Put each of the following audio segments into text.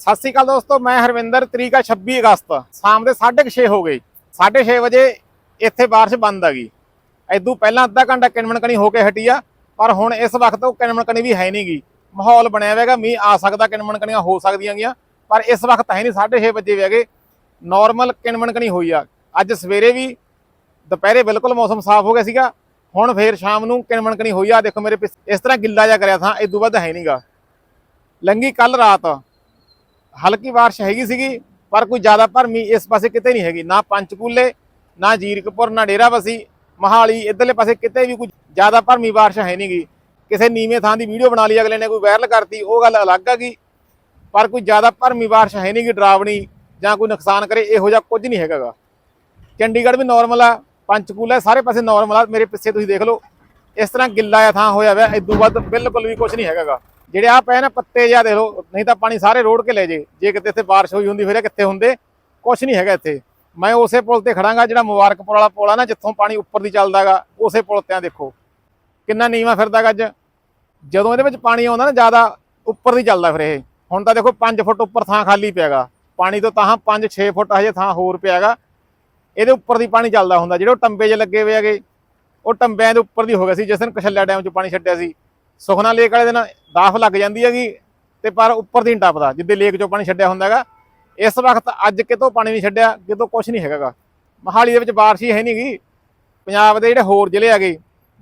ਸਤਿ ਸ਼੍ਰੀ ਅਕਾਲ ਦੋਸਤੋ, ਮੈਂ ਹਰਵਿੰਦਰ, ਤਰੀਕ ਆ 26 ਅਗਸਤ। ਸ਼ਾਮ ਦੇ 6:30 ਹੋ ਗਏ। 6:30 ਵਜੇ ਇੱਥੇ ਬਾਰਿਸ਼ ਬੰਦ ਆ ਗਈ। ਐਦੂ ਪਹਿਲਾਂ ਅੱਧਾ ਘੰਟਾ ਕਿਣਮਣ ਕਣੀ ਹੋ ਕੇ ਹਟੀ ਆ, ਪਰ ਹੁਣ ਇਸ ਵਕਤ ਉਹ ਕਿਣਮਣ ਕਣੀ ਵੀ ਹੈ ਨਹੀਂ ਨਹੀਂਗੀ ਮਾਹੌਲ ਬਣਿਆ ਹੋਇਆਗਾ ਮੀਂਹ ਆ ਸਕਦਾ ਕਿਣਮਣ ਕਣੀਆਂ ਹੋ ਸਕਦੀਆਂ ਗੀਆਂ, ਪਰ ਇਸ ਵਕਤ ਹੈ ਨਹੀਂ 6:30 ਵਜੇ ਵੈਗੇ ਨਾਰਮਲ ਕਿਣਮਣ ਕਣੀ ਹੋਈ ਆ। ਅੱਜ ਸਵੇਰੇ ਵੀ ਦੁਪਹਿਰੇ ਬਿਲਕੁਲ ਮੌਸਮ ਸਾਫ਼ ਹੋ ਗਿਆ ਸੀਗਾ, ਹੁਣ ਫੇਰ ਸ਼ਾਮ ਨੂੰ ਕਿਣਮਣ ਕਣੀ ਹੋਈ ਆ। ਦੇਖੋ ਮੇਰੇ ਪਿੱਛੇ ਇਸ ਤਰ੍ਹਾਂ ਗਿੱਲਾ ਜਿਹਾ ਕਰਿਆ ਥਾਂ ਇਦੋਂ ਵੱਧ ਹੈ ਨਹੀਂਗਾ ਲੰਗੀ ਕੱਲ ਰਾਤ ਹਲਕੀ ਬਾਰਿਸ਼ ਹੈਗੀ ਸੀਗੀ, ਪਰ ਕੋਈ ਜ਼ਿਆਦਾ ਭਰਮੀ ਇਸ ਪਾਸੇ ਕਿਤੇ ਨਹੀਂ ਹੈਗੀ। ਨਾ ਪੰਚਕੂਲੇ, ਨਾ ਜੀਰਕਪੁਰ, ਨਾ ਡੇਰਾਬਸੀ, ਮਹਾਲੀ, ਇਧਰਲੇ ਪਾਸੇ ਕਿਤੇ ਵੀ ਕੋਈ ਜ਼ਿਆਦਾ ਭਰਮੀ ਬਾਰਿਸ਼ ਹੈ ਨਹੀਂਗੀ ਕਿਸੇ ਨੀਵੇਂ ਥਾਂ ਦੀ ਵੀਡੀਓ ਬਣਾ ਲਈ, ਅਗਲੇ ਨੇ ਕੋਈ ਵਾਇਰਲ ਕਰਤੀ, ਉਹ ਗੱਲ ਅਲੱਗ ਹੈਗੀ ਪਰ ਕੋਈ ਜ਼ਿਆਦਾ ਭਰਮੀ ਬਾਰਿਸ਼ ਹੈ ਨਹੀਂਗੀ ਡਰਾਵਣੀ ਜਾਂ ਕੋਈ ਨੁਕਸਾਨ ਕਰੇ, ਇਹੋ ਜਿਹਾ ਕੁਝ ਨਹੀਂ ਹੈਗਾਗਾ ਚੰਡੀਗੜ੍ਹ ਵੀ ਨਾਰਮਲ ਆ, ਪੰਚਕੂਲਾ ਸਾਰੇ ਪਾਸੇ ਨਾਰਮਲ ਆ। ਮੇਰੇ ਪਿੱਛੇ ਤੁਸੀਂ ਦੇਖ ਲਓ, ਇਸ ਤਰ੍ਹਾਂ ਗਿੱਲਾ ਆ ਥਾਂ ਹੋਇਆ ਹੋਇਆ ਇਦੋਂ ਵੱਧ ਬਿਲਕੁਲ ਵੀ ਕੁਝ ਨਹੀਂ ਹੈਗਾਗਾ ਜਿਹੜੇ ਆ ਪਏ ਨਾ ਪੱਤੇ ਜਿਹਾ ਦੇਖ ਲਓ, ਨਹੀਂ ਤਾਂ ਪਾਣੀ ਸਾਰੇ ਰੋੜ ਕੇ ਲੈ ਜੇ। ਜੇ ਕਿਤੇ ਇੱਥੇ ਬਾਰਿਸ਼ ਹੋਈ ਹੁੰਦੀ, ਫਿਰ ਇਹ ਕਿੱਥੇ ਹੁੰਦੇ? ਕੁਝ ਨਹੀਂ ਹੈਗਾ ਇੱਥੇ। ਮੈਂ ਉਸੇ ਪੁਲ ਤੇ ਖੜਾਂਗਾ, ਜਿਹੜਾ ਮੁਬਾਰਕਪੁਰ ਵਾਲਾ ਪੁਲ ਆ ਨਾ, ਜਿੱਥੋਂ ਪਾਣੀ ਉੱਪਰ ਦੀ ਚੱਲਦਾਗਾ, ਉਸੇ ਪੁਲ ਤੇ ਆ ਦੇਖੋ। ਕਿੰਨਾ ਨੀਵਾ ਫਿਰਦਾਗਾ ਅੱਜ। ਜਦੋਂ ਇਹਦੇ ਵਿੱਚ ਪਾਣੀ ਆਉਂਦਾ ਨਾ, ਜ਼ਿਆਦਾ ਉੱਪਰ ਦੀ ਚੱਲਦਾ ਫਿਰ ਇਹ। ਹੁਣ ਤਾਂ ਦੇਖੋ 5 ਫੁੱਟ ਉੱਪਰ ਥਾਂ ਖਾਲੀ ਪਿਆਗਾ। ਪਾਣੀ ਤੋਂ ਤਾਂ 5-6 ਫੁੱਟ ਹਜੇ ਥਾਂ ਹੋਰ ਪਿਆਗਾ। ਇਹਦੇ ਉੱਪਰ ਦੀ ਪਾਣੀ ਚੱਲਦਾ ਹੁੰਦਾ। ਜਿਹੜੇ ਉਹ ਟੰਬੇ ਜੇ ਲੱਗੇ ਹੋਏ ਹੈਗੇ, ਉਹ ਟੰਬਿਆਂ ਦੇ ਉੱਪਰ ਦੀ ਹੋ ਗਿਆ ਸੀ। ਜਿਸ ਦਿਨ ਕਛੱਲਾ ਡੈਮ 'ਚ ਪਾਣੀ ਛੱਡਿਆ ਸੀ। ਸੁਖਨਾ ਲੇਕ ਵਾਲੇ ਦਿਨ ਦਾਫ ਲੱਗ ਜਾਂਦੀ ਹੈਗੀ ਤੇ ਪਰ ਉੱਪਰ ਦੀ ਨੀ ਟੱਪਦਾ, ਜਿੱਦੇ ਲੇਕ 'ਚੋਂ ਪਾਣੀ ਛੱਡਿਆ ਹੁੰਦਾ ਹੈਗਾ। ਇਸ ਵਕਤ ਅੱਜ ਕਿਤੋਂ ਪਾਣੀ ਨਹੀਂ ਛੱਡਿਆ, ਕਿਤੋਂ ਕੁਝ ਨਹੀਂ ਹੈਗਾਗਾ। ਮਹਾਲੀ ਦੇ ਵਿੱਚ ਬਾਰਿਸ਼ ਹੀ ਹੈ ਨਹੀਂਗੀ ਪੰਜਾਬ ਦੇ ਜਿਹੜੇ ਹੋਰ ਜ਼ਿਲ੍ਹੇ ਹੈਗੇ,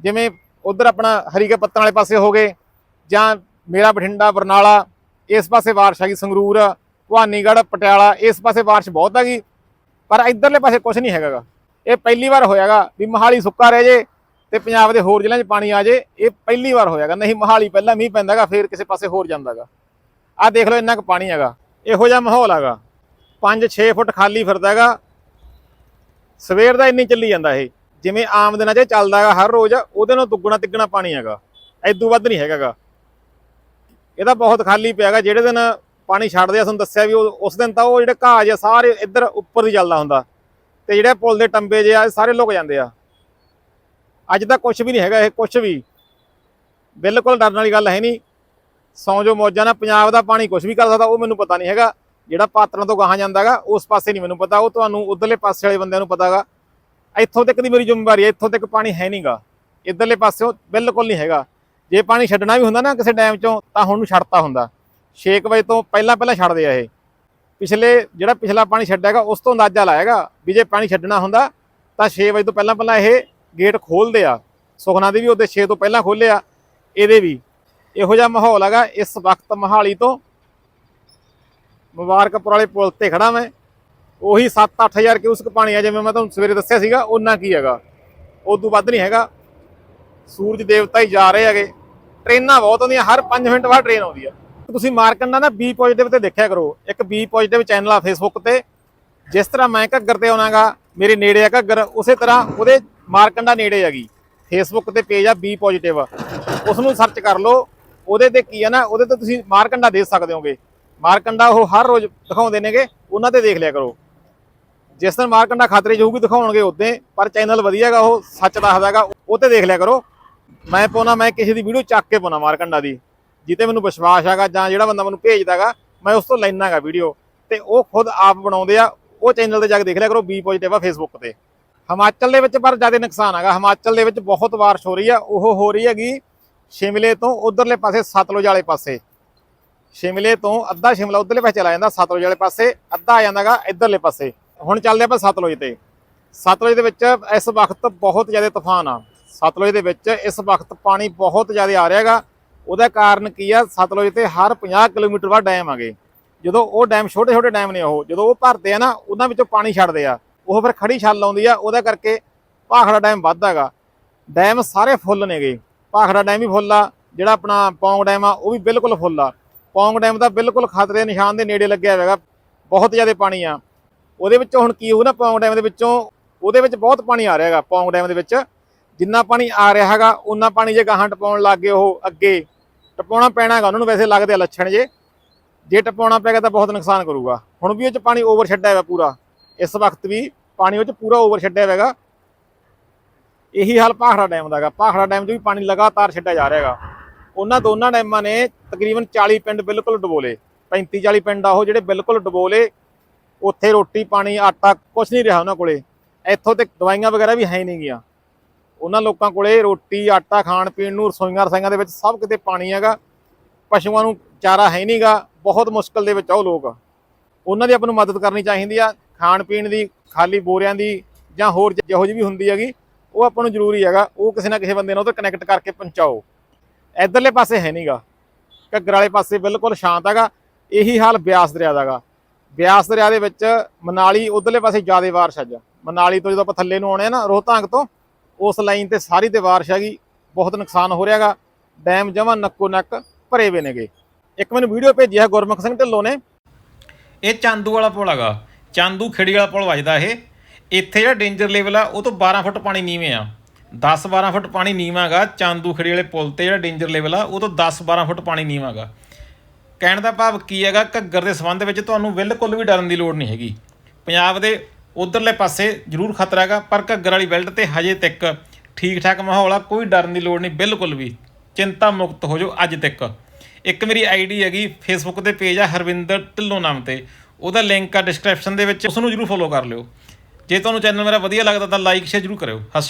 ਜਿਵੇਂ ਉਧਰ ਆਪਣਾ ਹਰੀਕੇ ਪੱਤਣ ਵਾਲੇ ਪਾਸੇ ਹੋ ਗਏ, ਜਾਂ ਮੇਰਾ ਬਠਿੰਡਾ, ਬਰਨਾਲਾ, ਇਸ ਪਾਸੇ ਬਾਰਿਸ਼ ਹੈਗੀ ਸੰਗਰੂਰ, ਭਵਾਨੀਗੜ੍ਹ, ਪਟਿਆਲਾ, ਇਸ ਪਾਸੇ ਬਾਰਿਸ਼ ਬਹੁਤ ਹੈਗੀ। ਪਰ ਇਧਰਲੇ ਪਾਸੇ ਕੁਝ ਨਹੀਂ ਹੈਗਾਗਾ। ਇਹ ਪਹਿਲੀ ਵਾਰ ਹੋਇਆਗਾ ਵੀ ਮਹਾਲੀ ਸੁੱਕਾ ਰਹਿ ਜੇ ਤੇ ਪੰਜਾਬ ਦੇ ਹੋਰ ਜ਼ਿਲ੍ਹਿਆਂ 'ਚ ਪਾਣੀ ਆ ਜੇ, ਇਹ ਪਹਿਲੀ ਵਾਰ ਹੋਇਆਗਾ। ਨਹੀਂ, ਮਹਾਲੀ ਪਹਿਲਾਂ ਮੀਂਹ ਪੈਂਦਾਗਾ, ਫਿਰ ਕਿਸੇ ਪਾਸੇ ਹੋਰ ਜਾਂਦਾਗਾ। ਆਹ ਦੇਖ ਲਓ ਇੰਨਾ ਕੁ ਪਾਣੀ ਹੈਗਾ। ਇਹੋ ਜਿਹਾ ਮਾਹੌਲ ਹੈਗਾ। 5-6 ਫੁੱਟ ਖਾਲੀ ਫਿਰਦਾਗਾ। ਸਵੇਰ ਦਾ ਇੰਨੀ ਚੱਲੀ ਜਾਂਦਾ ਇਹ। ਜਿਵੇਂ ਆਮ ਦਿਨਾਂ 'ਚ ਚੱਲਦਾਗਾ ਹਰ ਰੋਜ਼, ਉਹਦੇ ਨਾਲ ਦੁੱਗਣਾ ਤਿੱਗਣਾ ਪਾਣੀ ਹੈਗਾ। ਐਦੂ ਵੱਧ ਨਹੀਂ ਹੈਗਾਗਾ। ਇਹਦਾ ਬਹੁਤ ਖਾਲੀ ਪਿਆਗਾ। ਜਿਹੜੇ ਦਿਨ ਪਾਣੀ ਛੱਡਦੇ ਆ, ਤੁਹਾਨੂੰ ਦੱਸਿਆ ਵੀ ਉਹ- ਉਸ ਦਿਨ ਤਾਂ ਉਹ ਜਿਹੜੇ ਘਾਹ ਜਿਹਾ ਸਾਰੇ ਇੱਧਰ ਉੱਪਰ ਹੀ ਚੱਲਦਾ ਹੁੰਦਾ। ਤੇ ਜਿਹੜੇ ਪੁਲ ਦੇ ਟੰਬੇ ਜੇ ਆ ਸਾਰੇ ਲੁਕ ਜਾਂਦੇ ਆ। ਅੱਜ ਤਾਂ ਕੁਝ ਵੀ ਨਹੀਂ ਹੈਗਾ ਇਹ ਕੁਝ ਵੀ। ਬਿਲਕੁਲ ਡਰਨ ਵਾਲੀ ਗੱਲ ਹੈ ਨਹੀਂ। ਸੌਂ ਜੋ ਮੌਜਾਂ ਨਾਲ ਪੰਜਾਬ ਦਾ ਪਾਣੀ ਕੁਝ ਵੀ ਕਰ ਸਕਦਾ, ਉਹ ਮੈਨੂੰ ਪਤਾ ਨਹੀਂ ਹੈਗਾ। ਜਿਹੜਾ ਪਾਤਰਾਂ ਤੋਂ ਗਾਹਾਂ ਜਾਂਦਾਗਾ ਉਸ ਪਾਸੇ ਨਹੀਂ ਮੈਨੂੰ ਪਤਾ। ਉਹ ਤੁਹਾਨੂੰ ਉਧਰਲੇ ਪਾਸੇ ਵਾਲੇ ਬੰਦਿਆਂ ਨੂੰ ਪਤਾਗਾ ਇੱਥੋਂ ਤੱਕ ਦੀ ਮੇਰੀ ਜ਼ਿੰਮੇਵਾਰੀ ਹੈ, ਇੱਥੋਂ ਤੱਕ ਪਾਣੀ ਹੈ ਨਹੀਂਗਾ ਇਧਰਲੇ ਪਾਸਿਓਂ ਬਿਲਕੁਲ ਨਹੀਂ ਹੈਗਾ। ਜੇ ਪਾਣੀ ਛੱਡਣਾ ਵੀ ਹੁੰਦਾ ਨਾ ਕਿਸੇ ਡੈਮ ਚੋਂ, ਤਾਂ ਹੁਣ ਨੂੰ ਛੱਡਤਾ ਹੁੰਦਾ। 6 ਵਜੇ ਤੋਂ ਪਹਿਲਾਂ ਪਹਿਲਾਂ ਛੱਡਦੇ ਆ ਇਹ। ਪਿਛਲੇ, ਜਿਹੜਾ ਪਿਛਲਾ ਪਾਣੀ ਛੱਡਿਆਗਾ ਉਸ ਤੋਂ ਅੰਦਾਜ਼ਾ ਲਾਏਗਾ ਵੀ ਜੇ ਪਾਣੀ ਛੱਡਣਾ ਹੁੰਦਾ, ਤਾਂ 6 ਵਜੇ ਤੋਂ ਪਹਿਲਾਂ ਪਹਿਲਾਂ ਇਹ ਗੇਟ ਖੋਲਦੇ ਆ, ਸੁਖਨਾ ਦੇ ਵੀ ਉਹਦੇ 6 ਤੋਂ ਪਹਿਲਾਂ ਖੋਲ੍ਹੇ ਆ, ਇਹਦੇ ਵੀ। ਇਹੋ ਜਿਹਾ ਮਾਹੌਲ ਹੈਗਾ, ਇਸ ਵਕਤ ਮਹਾਲੀ ਤੋਂ ਮੁਬਾਰਕਪੁਰ ਵਾਲੇ ਪੁਲ ਤੇ ਖੜਾ ਮੈਂ। ਉਹੀ 7-8000 ਕਿਊਸਕ ਪਾਣੀ ਆ, ਜਿਵੇਂ ਮੈਂ ਤੁਹਾਨੂੰ ਸਵੇਰੇ ਦੱਸਿਆ ਸੀਗਾ ਉਹਨਾਂ ਕੀ ਹੈਗਾ। ਉਦੋਂ ਵੱਧ ਨਹੀਂ ਹੈਗਾ। ਸੂਰਜ ਦੇਵਤਾ ਹੀ ਜਾ ਰਹੇ ਹੈਗੇ। ਟ੍ਰੇਨਾਂ ਬਹੁਤ ਆਉਂਦੀਆਂ ਹਰ 5 ਮਿੰਟ ਬਾਅਦ ਟ੍ਰੇਨ ਆਉਂਦੀ ਆ। ਤੁਸੀਂ ਮਾਰਕੰਡਾ ਨਾ ਬੀ ਪੋਜ਼ਿਟਿਵ ਤੇ ਦੇਖਿਆ ਕਰੋ। ਇੱਕ ਬੀ ਪੋਜ਼ਿਟਿਵ ਚੈਨਲ ਆ ਫੇਸਬੁੱਕ ਤੇ। ਜਿਸ ਤਰ੍ਹਾਂ ਮੈਂ ਘੱਗਰ ਤੇ ਆਉਣਾਗਾ, ਮੇਰੇ ਨੇੜੇ ਆ ਘੱਗਰ, ਉਸੇ ਤਰ੍ਹਾਂ ਉਹਦੇ ਮਾਰਕੰਡਾ ਨੇੜੇ ਹੈਗੀ। ਫੇਸਬੁੱਕ ਤੇ ਪੇਜ ਆ ਬੀ ਪੋਜ਼ਿਟਿਵ ਉਸ ਨੂੰ ਸਰਚ ਕਰ ਲਓ। ਉਹਦੇ ਤੇ ਕੀ ਆ ਨਾ, ਉਹਦੇ ਤੇ ਤੁਸੀਂ ਮਾਰਕੰਡਾ ਦੇ ਸਕਦੇ ਹੋਗੇ। ਮਾਰਕੰਡਾ ਉਹ ਹਰ ਰੋਜ਼ ਦਿਖਾਉਂਦੇ ਨੇਗੇ, ਉਹਨਾਂ ਤੇ ਦੇਖ ਲਿਆ ਕਰੋ। ਜਿਸ ਦਿਨ ਮਾਰਕੰਡਾ ਖਤਰੇ 'ਚ ਹੋਊਗੀ, ਦਿਖਾਉਣਗੇ ਉਦੋਂ। ਪਰ ਚੈਨਲ ਵਧੀਆਗਾ ਉਹ ਸੱਚ ਦੱਸਦਾਗਾ ਉਹ ਤੇ ਦੇਖ ਲਿਆ ਕਰੋ। ਮੈਂ ਪਾਉਣਾ, ਮੈਂ ਕਿਸੇ ਦੀ ਵੀਡੀਓ ਚੱਕ ਕੇ ਪਾਉਣਾ ਮਾਰਕੰਡਾ ਦੀ। ਜਿੱਤੇ ਮੈਨੂੰ ਵਿਸ਼ਵਾਸ ਹੈਗਾ ਜਾਂ ਜਿਹੜਾ ਬੰਦਾ ਮੈਨੂੰ ਭੇਜਦਾਗਾ ਮੈਂ ਉਸ ਤੋਂ ਲੈਣਾਗਾ ਵੀਡੀਓ। ਤੇ ਉਹ ਖੁਦ ਆਪ ਬਣਾਉਂਦੇ ਆ, ਉਹ ਚੈਨਲ ਤੇ ਜਾ ਕੇ ਦੇਖ ਲਿਆ ਕਰੋ ਬੀ ਪੋਜ਼ਿਟਿਵ ਆ ਫੇਸਬੁੱਕ ਤੇ। ਹਿਮਾਚਲ ਦੇ ਵਿੱਚ ਪਰ ਜ਼ਿਆਦਾ ਨੁਕਸਾਨ ਹੈਗਾ। ਹਿਮਾਚਲ ਦੇ ਵਿੱਚ ਬਹੁਤ ਬਾਰਿਸ਼ ਹੋ ਰਹੀ ਆ। ਉਹ ਹੋ ਰਹੀ ਹੈਗੀ ਸ਼ਿਮਲੇ ਤੋਂ ਉਧਰਲੇ ਪਾਸੇ, ਸਤਲੁਜ ਵਾਲੇ ਪਾਸੇ। ਸ਼ਿਮਲੇ ਤੋਂ ਅੱਧਾ ਸ਼ਿਮਲਾ ਉਧਰਲੇ ਪਾਸੇ ਚਲਾ ਜਾਂਦਾ, ਸਤਲੁਜ ਵਾਲੇ ਪਾਸੇ, ਅੱਧਾ ਆ ਜਾਂਦਾਗਾ ਇਧਰਲੇ ਪਾਸੇ। ਹੁਣ ਚੱਲਦੇ ਆਪਾਂ ਸਤਲੁਜ ਤੇ। ਸਤਲੁਜ ਦੇ ਵਿੱਚ ਇਸ ਵਕਤ ਬਹੁਤ ਜ਼ਿਆਦਾ ਤੂਫਾਨ ਆ। ਸਤਲੁਜ ਦੇ ਵਿੱਚ ਇਸ ਵਕਤ ਪਾਣੀ ਬਹੁਤ ਜ਼ਿਆਦਾ ਆ ਰਿਹਾ ਹੈਗਾ। ਉਹਦਾ ਕਾਰਨ ਕੀ ਆ? ਸਤਲੁਜ ਤੇ ਹਰ 50 ਕਿਲੋਮੀਟਰ ਬਾਅਦ ਡੈਮ ਆਗੇ ਜਦੋਂ ਉਹ ਡੈਮ ਛੋਟੇ ਛੋਟੇ ਡੈਮ ਨੇ ਉਹ, ਜਦੋਂ ਉਹ ਭਰਦੇ ਆ ਨਾ, ਉਹਨਾਂ ਵਿੱਚੋਂ ਪਾਣੀ ਛੱਡਦੇ ਆ। ਉਹ ਫਿਰ ਖੜੀ ਛੱਲ ਆਉਂਦੀ ਆ, ਉਹਦਾ ਕਰਕੇ ਭਾਖੜਾ ਡੈਮ ਵੱਧਦਾ ਹੈਗਾ। ਡੈਮ ਸਾਰੇ ਫੁੱਲ ਨੇਗੇ। ਭਾਖੜਾ ਡੈਮ ਵੀ ਫੁੱਲ ਆ, ਜਿਹੜਾ ਆਪਣਾ ਪੌਂਗ ਡੈਮ ਆ, ਉਹ ਵੀ ਬਿਲਕੁਲ ਫੁੱਲ ਆ। ਪੌਂਗ ਡੈਮ ਦਾ ਬਿਲਕੁਲ ਖਤਰੇ ਨਿਸ਼ਾਨ ਦੇ ਨੇੜੇ ਲੱਗਿਆ ਹੋਇਆ ਹੈਗਾ, ਬਹੁਤ ਜ਼ਿਆਦਾ ਪਾਣੀ ਆ। ਉਹਦੇ ਵਿੱਚੋਂ ਹੁਣ ਕੀ ਹੋਊ ਨਾ, ਪੌਂਗ ਡੈਮ ਦੇ ਵਿੱਚੋਂ ਉਹਦੇ ਵਿੱਚ ਬਹੁਤ ਪਾਣੀ ਆ ਰਿਹਾ ਹੈਗਾ, ਪੌਂਗ ਡੈਮ ਦੇ ਵਿੱਚ। ਜਿੰਨਾ ਪਾਣੀ ਆ ਰਿਹਾ ਹੈਗਾ ਉਹਨਾਂ ਪਾਣੀ ਜੇ ਗਾਹਾਂ ਟਪਾਉਣ ਲੱਗ ਗਏ ਉਹ ਅੱਗੇ, ਟਪਾਉਣਾ ਪੈਣਾ ਹੈਗਾ, ਉਹਨਾਂ ਨੂੰ ਵੈਸੇ ਲੱਗਦੇ ਆ ਲੱਛਣ ਜੇ। ਜੇ ਟਪਾਉਣਾ ਪੈਗਾ ਤਾਂ ਬਹੁਤ ਨੁਕਸਾਨ ਕਰੂਗਾ। ਹੁਣ ਵੀ ਉਹ ਚ ਪਾਣੀ ਓਵਰ ਛੱਡਿਆ ਹੋਇਆ ਪੂਰਾ। ਇਸ ਵਕਤ ਵੀ ਪਾਣੀ ਉਹ ਚ ਪੂਰਾ ਓਵਰ ਛੱਡਿਆ ਹੋਇਆ ਇਹੀ ਹਾਲ ਭਾਖੜਾ ਡੈਮ ਦਾ ਹੈਗਾ। ਭਾਖੜਾ ਡੈਮ 'ਚ ਵੀ ਪਾਣੀ ਲਗਾਤਾਰ ਛੱਡਿਆ ਜਾ ਰਿਹਾ ਹੈਗਾ। ਉਹਨਾਂ ਦੋਨਾਂ ਡੈਮਾਂ ਨੇ ਤਕਰੀਬਨ 40 ਪਿੰਡ ਬਿਲਕੁਲ ਡਬੋਲੇ। 35 40 ਪਿੰਡ ਆ ਉਹ ਜਿਹੜੇ ਬਿਲਕੁਲ ਡਬੋਲੇ। ਉੱਥੇ ਰੋਟੀ, ਪਾਣੀ, ਆਟਾ ਕੁਝ ਨਹੀਂ ਰਿਹਾ ਉਹਨਾਂ ਕੋਲੇ। ਇੱਥੋਂ ਤੇ ਦਵਾਈਆਂ ਵਗੈਰਾ ਵੀ ਹੈ ਨਹੀਂ ਗੀਆਂ ਉਹਨਾਂ ਲੋਕਾਂ ਕੋਲੇ ਰੋਟੀ, ਆਟਾ ਖਾਣ, ਪੀਣ ਨੂੰ ਰਸੋਈਆਂ ਰਸਾਈਆਂ ਦੇ ਵਿੱਚ ਸਭ ਕਿਤੇ ਪਾਣੀ ਹੈਗਾ। ਪਸ਼ੂਆਂ ਨੂੰ ਚਾਰਾ ਹੈ ਨਹੀਂਗਾ ਬਹੁਤ ਮੁਸ਼ਕਲ ਦੇ ਵਿੱਚ ਆ ਉਹ ਲੋਕ। ਉਹਨਾਂ ਦੀ ਆਪਾਂ ਨੂੰ ਮਦਦ ਕਰਨੀ ਚਾਹੀਦੀ ਆ। ਖਾਣ ਪੀਣ ਦੀ, ਖਾਲੀ ਬੋਰਿਆਂ ਦੀ ਜਾਂ ਹੋਰ ਜਿਹੋ ਜਿਹੀ ਵੀ ਹੁੰਦੀ ਹੈਗੀ, ਉਹ ਆਪਾਂ ਨੂੰ ਜ਼ਰੂਰੀ ਹੈਗਾ, ਉਹ ਕਿਸੇ ਨਾ ਕਿਸੇ ਬੰਦੇ ਨਾਲ ਉਹ ਕਨੈਕਟ ਕਰਕੇ ਪਹੁੰਚਾਓ। ਇਧਰਲੇ ਪਾਸੇ ਹੈ ਨਹੀਂਗਾ ਘੱਗਰ ਵਾਲੇ ਪਾਸੇ ਬਿਲਕੁਲ ਸ਼ਾਂਤ ਹੈਗਾ, ਇਹੀ ਹਾਲ ਬਿਆਸ ਦਰਿਆ ਦਾ ਗਾ ਬਿਆਸ ਦਰਿਆ ਦੇ ਵਿੱਚ ਮਨਾਲੀ ਉਧਰਲੇ ਪਾਸੇ ਜ਼ਿਆਦਾ ਬਾਰਿਸ਼ ਅੱਜ। ਮਨਾਲੀ ਤੋਂ ਜਦੋਂ ਆਪਾਂ ਥੱਲੇ ਨੂੰ ਆਉਣੇ ਆ ਨਾ ਰੋਹਤਾਂਗ ਤੋਂ, ਉਸ ਲਾਈਨ ਤੇ ਸਾਰੀ ਤੇ ਬਾਰਿਸ਼ ਹੈਗੀ, ਬਹੁਤ ਨੁਕਸਾਨ ਹੋ ਰਿਹਾਗਾ ਡੈਮ ਜਮਾਂ ਨੱਕੋ ਨੱਕ ਭਰੇ ਵੇ ਨੇਗੇ। ਇੱਕ ਮੈਨੂੰ ਵੀਡੀਓ ਭੇਜੀ ਹੈ ਗੁਰਮੁਖ ਸਿੰਘ ਢਿੱਲੋਂ ਨੇ। ਇਹ ਚਾਂਦੂ ਵਾਲਾ ਪੁਲ ਹੈਗਾ। ਚਾਂਦੂ ਖੇੜੀ ਵਾਲਾ ਪੁਲ ਵੱਜਦਾ ਇਹ। ਇੱਥੇ ਜਿਹੜਾ ਡੇਂਜਰ ਲੈਵਲ ਆ, ਉਹ ਤੋਂ 12 ਫੁੱਟ ਪਾਣੀ ਨੀਵੇਂ ਆ। 10-12 ਫੁੱਟ ਪਾਣੀ ਨੀਵਾਂ ਚਾਂਦੂ ਖੇੜੀ ਵਾਲੇ ਪੁਲ ਤੇ ਜਿਹੜਾ ਡੇਂਜਰ ਲੈਵਲ ਆ, ਉਹ ਤੋਂ 10-12 ਫੁੱਟ ਪਾਣੀ ਨੀਵਾਂਗਾ ਕਹਿਣ ਦਾ ਭਾਵ ਕੀ ਹੈਗਾ, ਘੱਗਰ ਦੇ ਸੰਬੰਧ ਵਿੱਚ ਤੁਹਾਨੂੰ ਬਿਲਕੁਲ ਵੀ ਡਰਨ ਦੀ ਲੋੜ ਨਹੀਂ ਹੈਗੀ। ਪੰਜਾਬ ਦੇ ਉਧਰਲੇ ਪਾਸੇ ਜ਼ਰੂਰ ਖਤਰਾ ਹੈਗਾ, ਪਰ ਘੱਗਰ ਵਾਲੀ ਬੈਲਟ ਤੇ ਹਜੇ ਤੱਕ ਠੀਕ ਠਾਕ ਮਾਹੌਲ ਆ, ਕੋਈ ਡਰਨ ਦੀ ਲੋੜ ਨਹੀਂ, ਬਿਲਕੁਲ ਵੀ। ਚਿੰਤਾ ਮੁਕਤ ਹੋ ਜਾਓ ਅੱਜ ਤੱਕ। ਇੱਕ ਮੇਰੀ ਆਈਡੀ ਹੈਗੀ ਫੇਸਬੁੱਕ ਤੇ ਪੇਜ ਆ ਹਰਵਿੰਦਰ ਢਿੱਲੋਂ ਨਾਮ ਤੇ। ਉਹਦਾ ਲਿੰਕ ਆ ਡਿਸਕ੍ਰਿਪਸ਼ਨ ਦੇ ਵਿੱਚ, ਉਸ ਨੂੰ ਜਰੂਰ ਫੋਲੋ ਕਰ ਲਿਓ। ਜੇ ਤੁਹਾਨੂੰ ਚੈਨਲ ਮੇਰਾ ਵਧੀਆ ਲੱਗਦਾ ਤਾਂ ਲਾਈਕ ਸ਼ੇਅਰ ਜਰੂਰ ਕਰਿਓ। ਸਤਿ